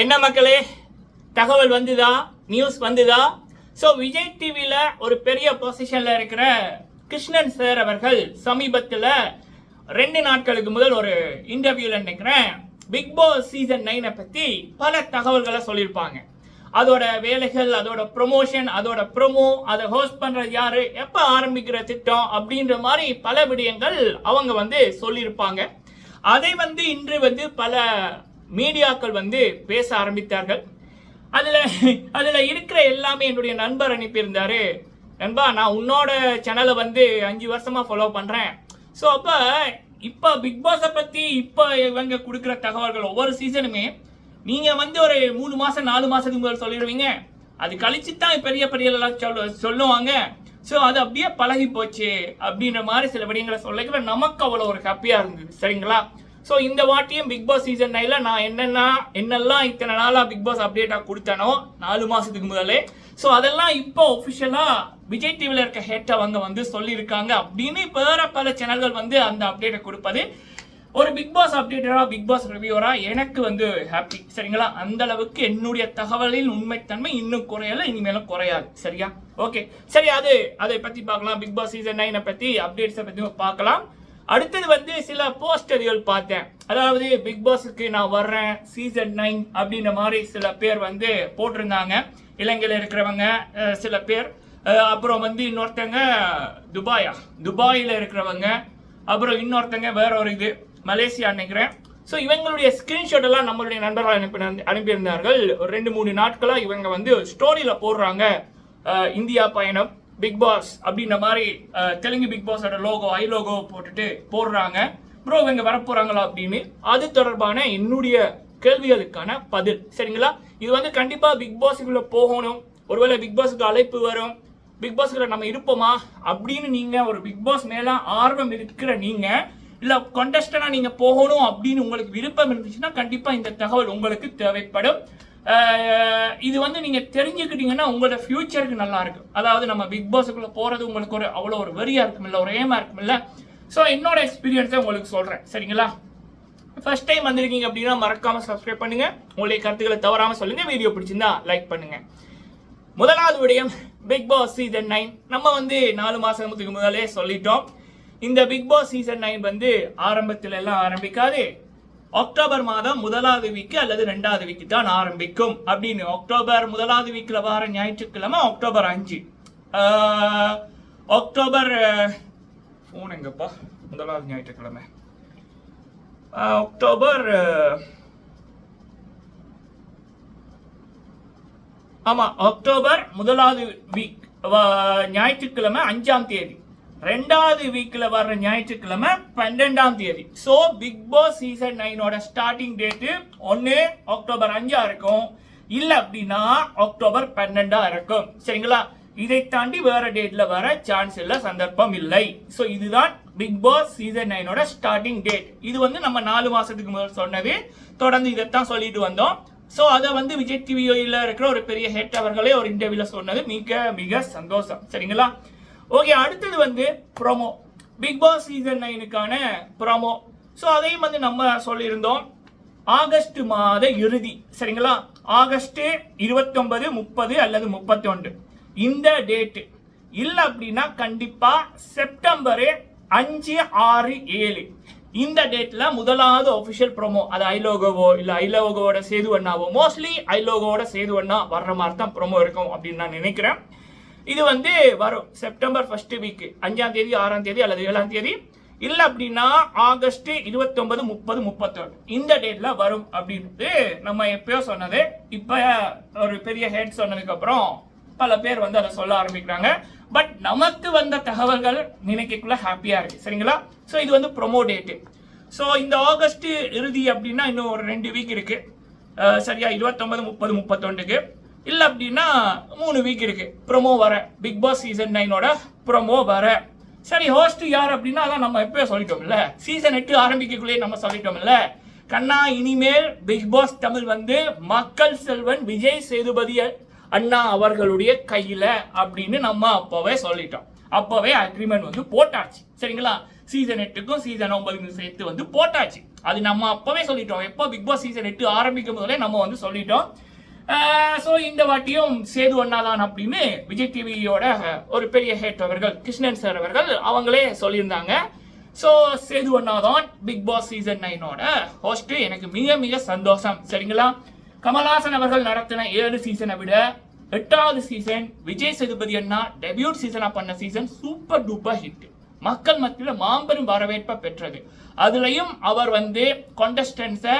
என்ன மக்களே? தகவல் வந்துதா? நியூஸ் வந்துதா? ஸோ விஜய் டிவியில் ஒரு பெரிய பொசிஷனில் இருக்கிற கிருஷ்ணன் சார் அவர்கள் சமீபத்தில் ரெண்டு நாட்களுக்கு முதல் ஒரு இன்டர்வியூவில் நினைக்கிறேன். பிக் பாஸ் சீசன் நைனை பற்றி பல தகவல்களை சொல்லியிருப்பாங்க. அதோட வேலைகள் அதோட ப்ரொமோஷன் அதோட ப்ரொமோ அதை ஹோஸ்ட் பண்ணுறது யார் எப்போ ஆரம்பிக்கிற திட்டம் அப்படின்ற மாதிரி பல விடயங்கள் அவங்க வந்து சொல்லியிருப்பாங்க. அதை வந்து இன்று வந்து பல மீடியாக்கள் வந்து பேச ஆரம்பித்தார்கள். அதில் அதில் இருக்கிற எல்லாமே என்னுடைய நண்பர் அனுப்பியிருந்தார். நண்பா நான் உன்னோட சேனலை வந்து அஞ்சு வருஷமாக ஃபாலோ பண்ணுறேன் ஸோ அப்போ இப்போ பிக் பாஸை பற்றி இப்போ இவங்க கொடுக்குற தகவல்கள் ஒவ்வொரு சீசனுமே நீங்கள் வந்து ஒரு மூணு மாதம் நாலு மாதத்துக்கு முதல் சொல்லிடுவீங்க. அது கழிச்சு தான் பெரிய பெரிய எல்லாம் சொல்ல சொல்லுவாங்க. ஸோ அது அப்படியே பழகி போச்சு. அப்படின்ற மாதிரி சில விடயங்களை சொல்லிக்கிற நமக்கு அவ்வளோ ஒரு ஹாப்பியாக இருந்தது. சரிங்களா? ஸோ இந்த வாட்டியும் பிக் பாஸ் சீசன் நைனில் நான் என்னென்ன என்னெல்லாம் இத்தனை நாளாக பிக் பாஸ் அப்டேட்டாக கொடுத்தனோ நாலு மாதத்துக்கு முதலே. ஸோ அதெல்லாம் இப்போ ஒஃபிஷியலாக விஜய் டிவியில் இருக்க ஹேட்டை அவங்க வந்து சொல்லியிருக்காங்க அப்படின்னு வேற பல சேனல்கள் வந்து அந்த அப்டேட்டை கொடுப்பது. ஒரு பிக் பாஸ் அப்டேட்டரா பிக் பாஸ் ரிவ்யூவரா எனக்கு வந்து ஹாப்பி சரிங்களா? அந்த அளவுக்கு என்னுடைய தகவலின் உண்மைத்தன்மை இன்னும் குறையல இனிமேலும் குறையாது. சரியா? ஓகே சரி அது அதை பத்தி பார்க்கலாம். பிக் பாஸ் சீசன் நைனை பத்தி அப்டேட்ஸை பத்தி பார்க்கலாம். அடுத்தது வந்து சில போஸ்டர்கள் பார்த்தேன். அதாவது பிக் பாஸுக்கு நான் வர்றேன் சீசன் நைன் அப்படின்ற மாதிரி சில பேர் வந்து போட்டிருந்தாங்க. இலங்கையில் இருக்கிறவங்க சில பேர். அப்புறம் வந்து இன்னொருத்தங்க துபாயா துபாயில் இருக்கிறவங்க. அப்புறம் இன்னொருத்தங்க வேற ஒரு இது மலேசியா நினைக்கிறேன். ஸோ இவங்களுடைய ஸ்கிரீன்ஷாட் எல்லாம் நம்மளுடைய நண்பர்கள் அனுப்பி அனுப்பியிருந்தார்கள். ஒரு ரெண்டு மூணு நாட்களாக இவங்க வந்து ஸ்டோரியில் போடுறாங்க இந்தியா பயணம். பிக் பாஸ் அப்படின்ற மாதிரி தெலுங்கு பிக் பாஸோட லோகோ ஐ லோகோ போட்டுட்டு போடுறாங்க. ப்ரோ இவங்க வரப்போறாங்களா அப்படின்னு அது தொடர்பான என்னுடைய கேள்விகளுக்கான பதில். சரிங்களா? இது வந்து கண்டிப்பா பிக் பாஸுக்குள்ள போகணும். ஒருவேளை பிக் பாஸுக்கு அழைப்பு வரும். பிக் பாஸ்க்குள்ள நம்ம இருப்போமா? அப்படின்னு நீங்க ஒரு பிக் பாஸ் மேல ஆர்வம் இருக்கிற நீங்க இல்ல contestant-ஆ நீங்க போகணும் அப்படின்னு உங்களுக்கு விருப்பம் இருந்துச்சுன்னா கண்டிப்பா இந்த தகவல் உங்களுக்கு தேவைப்படும். இது வந்து நீங்கள் தெரிஞ்சுக்கிட்டீங்கன்னா உங்களோட ஃப்யூச்சருக்கு நல்லா இருக்கும். அதாவது நம்ம பிக் பாஸுக்குள்ளே போகிறது உங்களுக்கு ஒரு அவ்வளோ ஒரு வெறியா இருக்குமில்ல ஒரு ஏமா இருக்குமில்ல ஸோ என்னோட எக்ஸ்பீரியன்ஸை உங்களுக்கு சொல்கிறேன் சரிங்களா? ஃபர்ஸ்ட் டைம் வந்திருக்கீங்க அப்படின்னா மறக்காமல் சப்ஸ்கிரைப் பண்ணுங்கள் உங்களுடைய கருத்துக்களை தவறாமல் சொல்லுங்கள் வீடியோ பிடிச்சிருந்தா லைக் பண்ணுங்கள் முதலாவது விடயம் பிக் பாஸ் சீசன் நைன் நம்ம வந்து நாலு மாதத்துக்கு முதலே சொல்லிட்டோம். இந்த பிக் பாஸ் சீசன் நைன் வந்து ஆரம்பத்தில் எல்லாம் ஆரம்பிக்காது. அக்டோபர் மாதம் முதலாவது வீக்கு அல்லது ரெண்டாவது வீக்கு தான் ஆரம்பிக்கும். அப்படின்னு அக்டோபர் முதலாவது வீக்கில் வார ஞாயிற்றுக்கிழமை அக்டோபர் அஞ்சு. அக்டோபர் ஃபோன் எங்கப்பா? முதலாவது ஞாயிற்றுக்கிழமை. அக்டோபர் ஆமாம் அக்டோபர் முதலாவது வீக் ஞாயிற்றுக்கிழமை அஞ்சாம் தேதி. ரெண்டாவது வீக்ல வர்ற ஞாயிற்றுக்கிழமை பன்னெண்டாம் தேதி. ஸோ பிக் பாஸ் சீசன் நைனோட ஸ்டார்டிங் டேட்டு ஒன்று அக்டோபர் அஞ்சா இருக்கும். இல்லை அப்படின்னா அக்டோபர் பன்னெண்டா இருக்கும். சரிங்களா? இதை தாண்டி வேற டேட்ல வர சான்ஸ் இல்ல சந்தர்ப்பம் இல்லை. ஸோ இதுதான் பிக் பாஸ் சீசன் நைனோட ஸ்டார்டிங் டேட் இது வந்து நம்ம நாலு மாசத்துக்கு முதல் சொன்னது. தொடர்ந்து இதைத்தான் சொல்லிட்டு வந்தோம். ஸோ அதை வந்து விஜய் டிவியில் இருக்கிற ஒரு பெரிய ஹெட் அவர்களே ஒரு இன்டர்வியூல சொன்னது மிக மிக சந்தோஷம். சரிங்களா? ஓகே அடுத்தது வந்து ப்ரோமோ பிக் பாஸ் சீசன் நைனுக்கான ப்ரோமோ ஸோ அதையும் வந்து நம்ம சொல்லியிருந்தோம். ஆகஸ்ட் மாத இறுதி. சரிங்களா? ஆகஸ்ட் இருபத்தொன்பது முப்பது அல்லது முப்பத்தி ஒன்று இந்த டேட்டு இல்லை அப்படின்னா கண்டிப்பா செப்டம்பரு அஞ்சு ஆறு ஏழு. இந்த டேட்ல முதலாவது ஒபிஷியல் ப்ரோமோ அது ஐலோகோவோ இல்லை ஐலோகோவோட சேது அண்ணாவோ. மோஸ்ட்லி ஐலோகோவோட சேது அண்ணா வர்ற மாதிரி தான் ப்ரோமோ இருக்கும் அப்படின்னு நான் நினைக்கிறேன். இது வந்து வரும். செப்டம்பர் ஃபர்ஸ்ட் வீக்கு அஞ்சாம் தேதி ஆறாம் தேதி அல்லது ஏழாம் தேதி. இல்லை அப்படின்னா ஆகஸ்ட் இருபத்தொன்பது முப்பது முப்பத்தொன்று இந்த டேட்ல வரும் அப்படின்ட்டு நம்ம எப்பயோ சொன்னது. இப்போ ஒரு பெரிய ஹெட் சொன்னதுக்கு அப்புறம் பல பேர் வந்து அதை சொல்ல ஆரம்பிக்கிறாங்க. பட் நமக்கு வந்த தகவல்கள் நினைக்கக்குள்ள ஹாப்பியா இருக்கு. சரிங்களா? ஸோ இது வந்து ப்ரொமோ டேட்டு ஸோ இந்த ஆகஸ்ட் இறுதி அப்படின்னா இன்னும் ஒரு ரெண்டு வீக் இருக்கு. சரியா இருபத்தொன்பது முப்பது முப்பத்தொண்டுக்கு இல்லை அப்படின்னா மூணு வீக் இருக்கு. ப்ரோமோ வர. பிக் பாஸ் சீசன் நைனோட ப்ரோமோ வர. சரி ஹோஸ்ட் யார் அப்படின்னா அதான் நம்ம எப்பயோ சொல்லிட்டோம்ல. சீசன் எட்டு ஆரம்பிக்கக்குள்ளேயே நம்ம சொல்லிட்டோம்ல. கண்ணா இனிமேல் பிக் பாஸ் தமிழ் வந்து மக்கள் செல்வன் விஜய் சேதுபதி அண்ணா அவர்களுடைய கையில் அப்படின்னு நம்ம அப்போவே சொல்லிட்டோம். அப்போவே அக்ரிமெண்ட் வந்து போட்டாச்சு. சரிங்களா? சீசன் எட்டுக்கும் சீசன் ஒன்பதுக்கும் சேர்த்து வந்து போட்டாச்சு. அது நம்ம அப்போவே சொல்லிட்டோம். எப்போ பிக் பாஸ் சீசன் எட்டு ஆரம்பிக்கும் போதே நம்ம வந்து சொல்லிட்டோம். ஸோ இந்த வாட்டியும் சேது ஒன்னாதான் அப்படின்னு விஜய் டிவியோட ஒரு பெரிய ஹேட் அவர்கள் கிருஷ்ணன் சார் அவர்கள் அவங்களே சொல்லியிருந்தாங்க. ஸோ சேது ஒன்னாதான் பிக் பாஸ் சீசன் நைனோட ஹோஸ்ட் எனக்கு மிக மிக சந்தோஷம். சரிங்களா? கமல்ஹாசன் அவர்கள் நடத்தின ஏழு சீசனை விட எட்டாவது சீசன் விஜய் சேதுபதி அண்ணா டெபியூட் சீசனாக பண்ண சீசன் சூப்பர் டூப்பர் ஹிட் மக்கள் மத்தியில் மாபெரும் வரவேற்பை பெற்றது. அதுலேயும் அவர் வந்து கொண்டஸ்டன்ஸை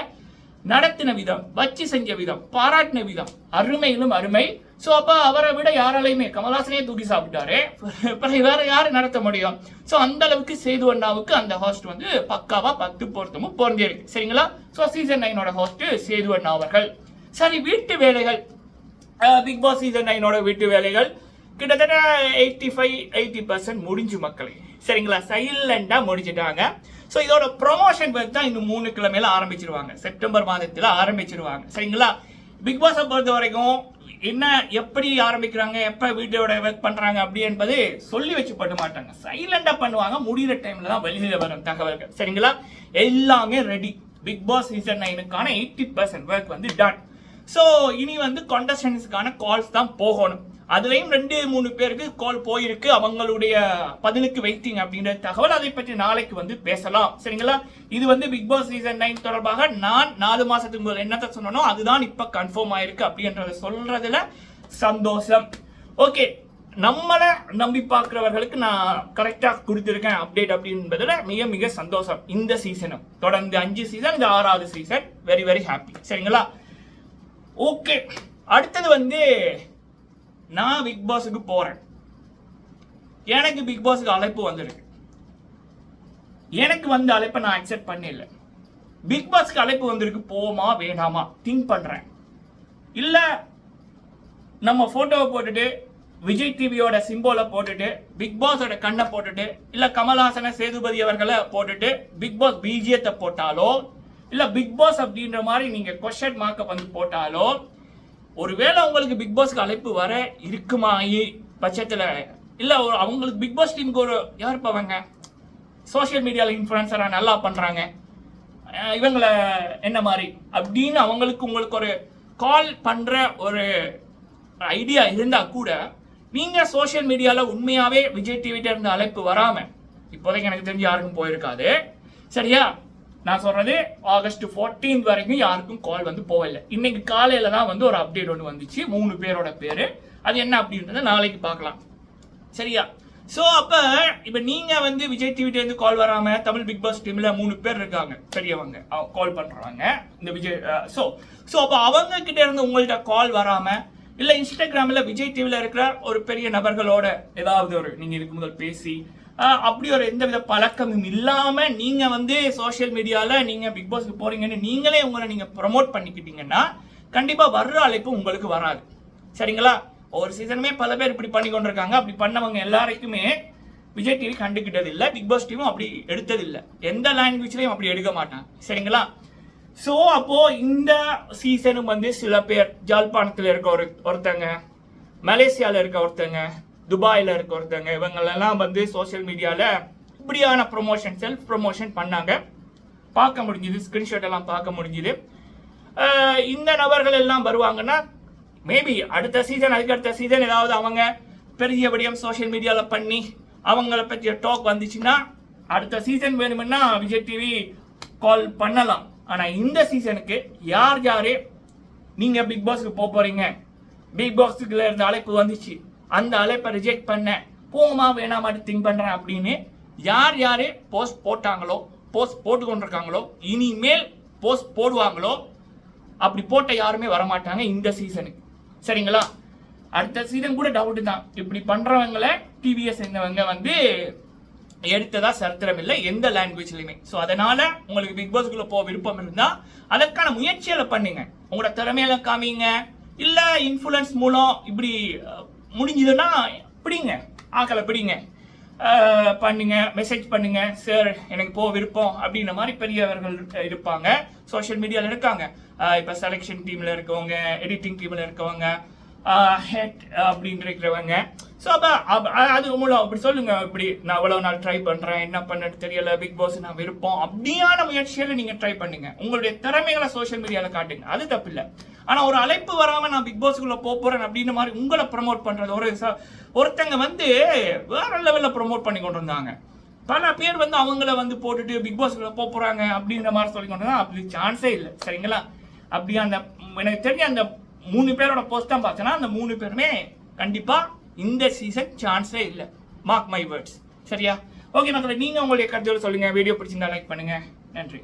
நடத்தின விதம் வச்சு செஞ்ச விதம் பாராட்டின விதம். அருமையிலும் அருமை. ஸோ அப்போ அவரை விட யாராலையுமே கமலாசனே தூக்கி சாப்பிட்டாரு. பிறகு வேற யாரும் நடத்த முடியும்? ஸோ அந்த அளவுக்கு சேது அண்ணாவுக்கு அந்த ஹோஸ்ட் வந்து பக்காவா பத்து பொருத்தமும் பொருந்திருக்கு சரிங்களா? ஸோ சீசன் நைனோட ஹோஸ்ட் சேது அண்ணா அவர்கள். சரி வீட்டு வேலைகள். பிக் பாஸ் சீசன் நைனோட வீட்டு வேலைகள். கிட்டத்தட்ட எயிட்டி ஃபைவ் எயிட்டி பர்சன்ட் முடிஞ்சு மக்களே. சரிங்களா? சைலண்டாக முடிச்சிட்டாங்க. ஸோ இதோட ப்ரொமோஷன் ஒர்க் தான் இன்னும் மூணு கிழமையில ஆரம்பிச்சிருவாங்க. செப்டம்பர் மாதத்தில் ஆரம்பிச்சிருவாங்க. சரிங்களா? பிக் பாஸை பொறுத்த வரைக்கும் என்ன எப்படி ஆரம்பிக்கிறாங்க எப்போ வீட்டோட ஒர்க் பண்ணுறாங்க அப்படி என்பது சொல்லி வச்சு பண்ண மாட்டாங்க. சைலண்டாக பண்ணுவாங்க. முடிகிற டைமில் தான் வெளியில் வரும் தகவல்கள். சரிங்களா? எல்லாமே ரெடி பிக் பாஸ் சீசன் நைனுக்கான எயிட்டி பர்சன்ட் ஒர்க் வந்து டன் ஸோ இனி வந்து கான்டஸ்டன்ஸுக்கான கால்ஸ் தான் போகணும். அதுலயும் ரெண்டு மூணு பேருக்கு கால் போயிருக்கு. அவங்களுடைய பதிலுக்கு வெயிட்டிங் அப்படின்ற தகவல். அதை பற்றி நாளைக்கு வந்து பேசலாம். சரிங்களா? இது வந்து பிக் பாஸ் சீசன் நைன் தொடர்பாக நான் நாலு மாசத்துக்கு முதல் என்னத்தை சொன்னனோ அதுதான் இப்ப கன்ஃபார்ம் ஆயிருக்கு அப்படின்றத சொல்றதுல சந்தோஷம். ஓகே நம்மளை நம்பி பார்க்குறவர்களுக்கு நான் கரெக்டாக கொடுத்துருக்கேன் அப்டேட் அப்படின்றதுல மிக மிக சந்தோஷம் இந்த சீசனும் தொடர்ந்து அஞ்சு சீசன் இந்த ஆறாவது சீசன் வெரி வெரி ஹாப்பி சரிங்களா? ஓகே அடுத்தது வந்து நான் பிக் பாஸுக்கு போறேன். எனக்கு பிக் பாஸுக்கு அழைப்பு வந்திருக்கு. எனக்கு வந்த அழைப்பை நான் அக்செப்ட் பண்ணல பிக் பாஸ்க்கு அழைப்பு வந்திருக்கு போமா வேணாமா திங்க் பண்றேன். இல்ல நம்ம போட்டோவை போட்டுட்டு விஜய் டிவியோட சிம்போலை போட்டுட்டு பிக் பாஸோட கண்ணை போட்டுட்டு இல்ல கமல்ஹாசன சேதுபதி அவர்களை போட்டுட்டு பிக் பாஸ் பிஜியத்தை போட்டாலோ இல்ல பிக் பாஸ் அப்படின்ற மாதிரி நீங்க கொஸ்டின் மார்க்கை வந்து போட்டாலோ ஒருவேளை உங்களுக்கு பிக் பாஸ்க்கு அழைப்பு வர இருக்குமா பட்சத்தில்? இல்லை ஒரு அவங்களுக்கு பிக் பாஸ் டீமுக்கு ஒரு யார் பவங்க சோஷியல் மீடியாவில் இன்ஃபுளுசரா நல்லா பண்ணுறாங்க இவங்களை என்ன மாதிரி? அப்படின்னு அவங்களுக்கு உங்களுக்கு ஒரு கால் பண்ணுற ஒரு ஐடியா இருந்தால் கூட நீங்கள் சோஷியல் மீடியாவில் உண்மையாகவே விஜய் டிவிட்ட இருந்து அழைப்பு வராமல் இப்போதைக்கு எனக்கு தெரிஞ்சு யாருக்கும் போயிருக்காது. சரியா? நான் சொல்றது ஆகஸ்ட் 14 வரைக்கும் யாருக்கும் கால் வந்து போகல. இன்னைக்கு காலையில தான் வந்து ஒரு அப்டேட் ஒன்று வந்துச்சு. மூணு பேரோட பேரு. அது என்ன அப்படின்றத நாளைக்கு பார்க்கலாம். சரியா? ஸோ அப்போ இப்போ நீங்கள் வந்து விஜய் டிவிட்டேருந்து கால் வராமல் தமிழ் பிக் பாஸ் டீமில் மூணு பேர் இருக்காங்க. பெரியவங்க. கால் பண்ணுறாங்க இந்த விஜய் ஸோ ஸோ அப்போ அவங்க கிட்டே இருந்து உங்கள்கிட்ட கால் வராமல் இல்லை இன்ஸ்டாகிராமில் விஜய் டிவியில் இருக்கிற ஒரு பெரிய நபர்களோட ஏதாவது ஒரு நீங்கள் இதுக்கு முதல் பேசி அப்படி ஒரு எந்தவித பழக்கமும் இல்லாமல் நீங்கள் வந்து சோஷியல் மீடியாவில் நீங்கள் பிக் பாஸ்க்கு போகிறீங்கன்னு நீங்களே உங்களை நீங்கள் ப்ரொமோட் பண்ணிக்கிட்டீங்கன்னா கண்டிப்பாக வர்ற அழைப்பு உங்களுக்கு வராது. சரிங்களா? ஒவ்வொரு சீசனுமே பல பேர் இப்படி பண்ணி கொண்டிருக்காங்க. அப்படி பண்ணவங்க எல்லாருக்குமே விஜய் டிவி கண்டுக்கிட்டது இல்ல. பிக் பாஸ் டிவியும் அப்படி எடுத்தது எந்த லாங்குவேஜ்லையும் அப்படி எடுக்க மாட்டாங்க. சரிங்களா? ஸோ அப்போது இந்த சீசனும் வந்து சில பேர் ஜாழ்ப்பாணத்துல இருக்க ஒரு ஒருத்தங்க மலேசியாவில் இருக்க ஒருத்தங்க துபாயில் இருக்க ஒருத்தவங்க இவங்களெல்லாம் வந்து சோஷியல் மீடியாவில் இப்படியான ப்ரொமோஷன் செல்ஃப் ப்ரொமோஷன் பண்ணாங்க. பார்க்க முடிஞ்சுது ஸ்கிரீன்ஷாட் எல்லாம் பார்க்க முடிஞ்சுது. இந்த நபர்கள் எல்லாம் வருவாங்கன்னா மேபி அடுத்த சீசன் அதுக்கு அடுத்த சீசன் ஏதாவது அவங்க பெரியபடியும் சோஷியல் மீடியாவில் பண்ணி அவங்கள பற்றிய டாக் வந்துச்சுன்னா அடுத்த சீசன் வேணும்னா விஜய் டிவி கால் பண்ணலாம். ஆனால் இந்த சீசனுக்கு யார் யாரே நீங்கள் பிக் பாஸ்க்கு போக போகிறீங்க பிக் பாஸுக்குள்ள இருந்த அழைப்பு வந்துச்சு. அந்த அழைப்பை ரிஜெக்ட் பண்ண போமா வேணாமாட்டு திங்க் பண்ணுறேன் அப்படின்னு யார் யார் போஸ்ட் போட்டாங்களோ போஸ்ட் போட்டு கொண்டிருக்காங்களோ இனிமேல் போஸ்ட் போடுவாங்களோ அப்படி போட்ட யாருமே வரமாட்டாங்க இந்த சீசனுக்கு சரிங்களா? அடுத்த சீசன் கூட டவுட்டு தான். இப்படி பண்ணுறவங்களை டிவிஎஸ் இருந்தவங்க வந்து எடுத்ததா சரித்திரம் இல்லை எந்த லாங்குவேஜ்லையுமே ஸோ அதனால உங்களுக்கு பிக் பாஸ்க்குள்ள போக விருப்பம் இருந்தால் அதற்கான முயற்சிகளை பண்ணுங்க. உங்களோட திறமையில காமிங்க. இல்லை இன்ஃப்ளூயன்ஸ் மூலம் இப்படி முடிஞ்சதுன்னா பிடிங்க. ஆக்களை பிடிங்க. பண்ணுங்க. மெசேஜ் பண்ணுங்க. சார் எனக்கு போக விருப்பம் அப்படின்ற மாதிரி பெரியவர்கள் இருப்பாங்க. சோஷியல் மீடியாவில் இருக்காங்க. இப்போ செலெக்ஷன் டீம்ல இருக்கவங்க எடிட்டிங் டீம்ல இருக்கவங்க ஹெட் அப்படின்னு இருக்கிறவங்க. ஸோ அப்போ அது மூலம் அப்படி சொல்லுங்க. இப்படி நான் அவ்வளோ நாள் ட்ரை பண்ணுறேன் என்ன பண்ணன்னு தெரியல. பிக் பாஸ் நான் விருப்பம். அப்படியான முயற்சிகளை நீங்கள் ட்ரை பண்ணுங்க. உங்களுடைய திறமைகளை சோஷியல் மீடியாவில் காட்டுங்க. அது தப்பில்லை ஆனால் ஒரு அழைப்பு வராமல் நான் பிக் பாஸ்க்குள்ளே போகிறேன் அப்படின்ற மாதிரி உங்களை ப்ரமோட் பண்ணுறது ஒரு ஒருத்தங்க வந்து வேற லெவலில் ப்ரமோட் பண்ணி கொண்டு இருந்தாங்க பல பேர் வந்து அவங்கள வந்து போட்டுட்டு பிக் பாஸ்க்குள்ள போக போறாங்க அப்படின்ற மாதிரி சொல்லி கொண்டு அப்படி சான்ஸே இல்லை. சரிங்களா? அப்படி அந்த எனக்கு தெரிஞ்ச அந்த மூணு பேரோட போஸ்ட் தான் பார்த்தேன்னா அந்த மூணு பேருமே கண்டிப்பா இந்த சீசன் சான்ஸே இல்லை. மார்க் மை வேர்ட்ஸ் சரியா? ஓகே மக்களை நீங்கள் உங்களுடைய கருத்துக்களை சொல்லுங்கள் வீடியோ பிடிச்சிருந்தா லைக் பண்ணுங்க. நன்றி.